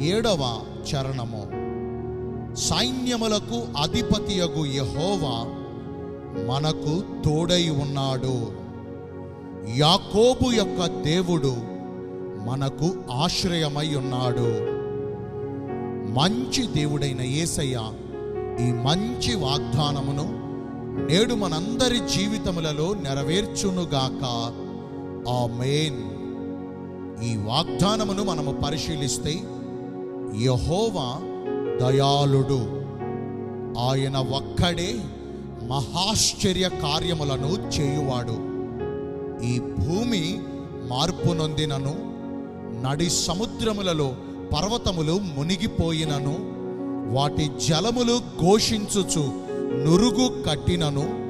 ఏడవ చరణము. సైన్యములకు అధిపతియగు యహోవా మనకు తోడై ఉన్నాడు. యాకోబు యొక్క దేవుడు మనకు ఆశ్రయమై ఉన్నాడు. మంచి దేవుడైన యేసయ్య ఈ మంచి వాగ్దానమును నేడు మనందరి జీవితములలో నెరవేర్చునుగాక. ఆమేన్. ఈ వాగ్దానమును మనము పరిశీలిస్తే యహోవా దయాళుడు. ఆయన ఒక్కడే మహాశ్చర్య కార్యములను చేయువాడు. ఈ భూమి మార్పు నొందినను నడి సముద్రములలో పర్వతములు మునిగిపోయినను వాటి జలములు ఘోషించుచు నురుగు కట్టినను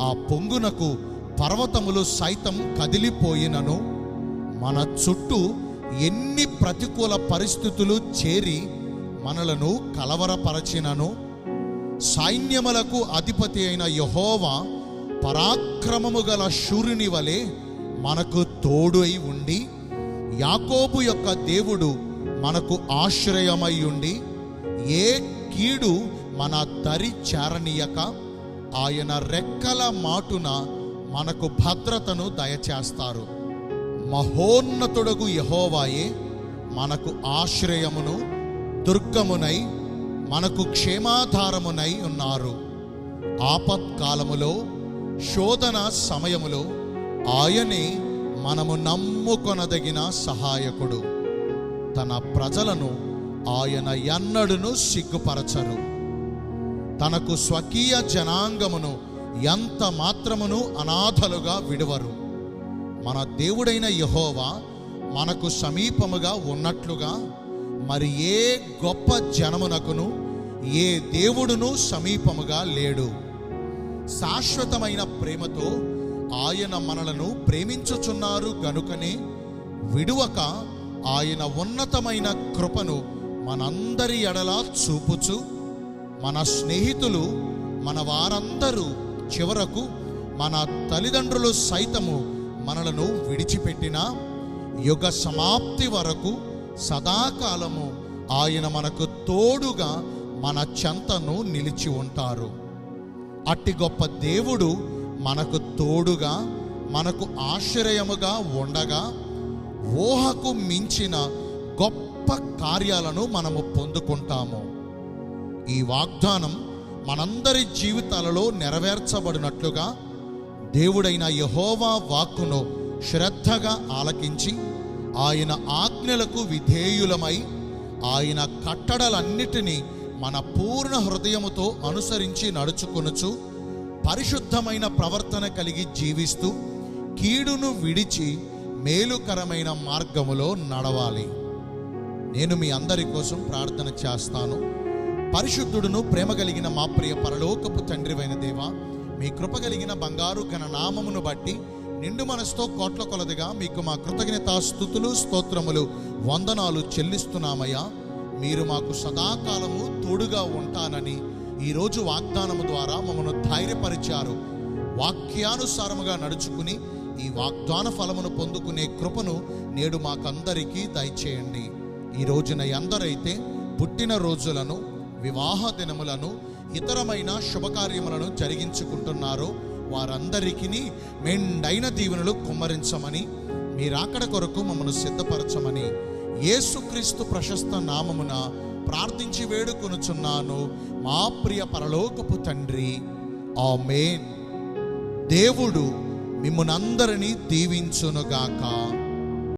ఆ పొంగునకు పర్వతములు సైతం కదిలిపోయినను మన చుట్టూ ఎన్ని ప్రతికూల పరిస్థితులు చేరి మనలను కలవరపరచినను సైన్యములకు అధిపతి అయిన యహోవా పరాక్రమము గల శూరుని వలె మనకు తోడు అయి ఉండి యాకోబు యొక్క దేవుడు మనకు ఆశ్రయమై ఉండి ఏ కీడు మన దరి చేరనీయక ఆయన రెక్కల మాటున మనకు భద్రతను దయచేస్తారు. మహోన్నతుడగు యహోవాయే మనకు ఆశ్రయమును దుర్గమునై మనకు క్షేమాధారమునై ఉన్నారు. ఆపత్కాలములో శోధన సమయములో ఆయనే మనము నమ్ముకొనదగిన సహాయకుడు. తన ప్రజలను ఆయన ఎన్నడును సిగ్గుపరచరు. తనకు స్వకీయ జనాంగమును ఎంత మాత్రమును అనాథలుగా విడువరు. మన దేవుడైన యహోవా మనకు సమీపముగా ఉన్నట్లుగా మరి ఏ గొప్ప జనమునకును ఏ దేవుడును సమీపముగా లేడు. శాశ్వతమైన ప్రేమతో ఆయన మనలను ప్రేమించుచున్నారు గనుకనే విడువక ఆయన ఉన్నతమైన కృపను మనందరి ఎడలా చూపుచు మన స్నేహితులు మన వారందరూ చివరకు మన తల్లిదండ్రులు సైతము మనలను విడిచిపెట్టిన యుగ సమాప్తి వరకు సదాకాలము ఆయన మనకు తోడుగా మన చెంతను నిలిచి ఉంటారు. అట్టి గొప్ప దేవుడు మనకు తోడుగా మనకు ఆశ్రయముగా ఉండగా ఊహకు మించిన గొప్ప కార్యాలను మనము పొందుకుంటాము. ఈ వాగ్దానం మనందరి జీవితాలలో నెరవేర్చబడినట్లుగా దేవుడైన యహోవా వాక్కును శ్రద్ధగా ఆలకించి ఆయన ఆజ్ఞలకు విధేయులమై ఆయన కట్టడలన్నిటినీ మన పూర్ణ హృదయముతో అనుసరించి నడుచుకొనుచు పరిశుద్ధమైన ప్రవర్తన కలిగి జీవిస్తూ కీడును విడిచి మేలుకరమైన మార్గములో నడవాలి. నేను మీ అందరి కోసం ప్రార్థన చేస్తాను. పరిశుద్ధుడును ప్రేమ కలిగిన మా ప్రియ పరలోకపు తండ్రివైన దేవ మీ కృప కలిగిన బంగారు ఘన నామమును బట్టి నిండు మనసుతో కోట్ల కొలదిగా మీకు మా కృతజ్ఞత స్థుతులు స్తోత్రములు వందనాలు చెల్లిస్తున్నామయ్యా. మీరు మాకు సదాకాలము తోడుగా ఉంటానని ఈరోజు వాగ్దానము ద్వారా మమ్మను ధైర్యపరిచారు. వాక్యానుసారముగా నడుచుకుని ఈ వాగ్దాన ఫలమును పొందుకునే కృపను నేడు మాకందరికీ దయచేయండి. ఈ రోజున ఎందరైతే పుట్టిన రోజులను వివాహ దినములను ఇతరమైన శుభకార్యములను జరిగించుకుంటున్నారో వారందరికీ మెండైన దీవెనలు కుమ్మరించమని మీరాకడ కొరకు మమ్మను సిద్ధపరచమని యేసుక్రీస్తు ప్రశస్త నామమున ప్రార్థించి వేడుకొనుచున్నాను. మా ప్రియ పరలోకపు తండ్రి ఆమేన్. దేవుడు మిమ్మునందరినీ దీవించునుగాక.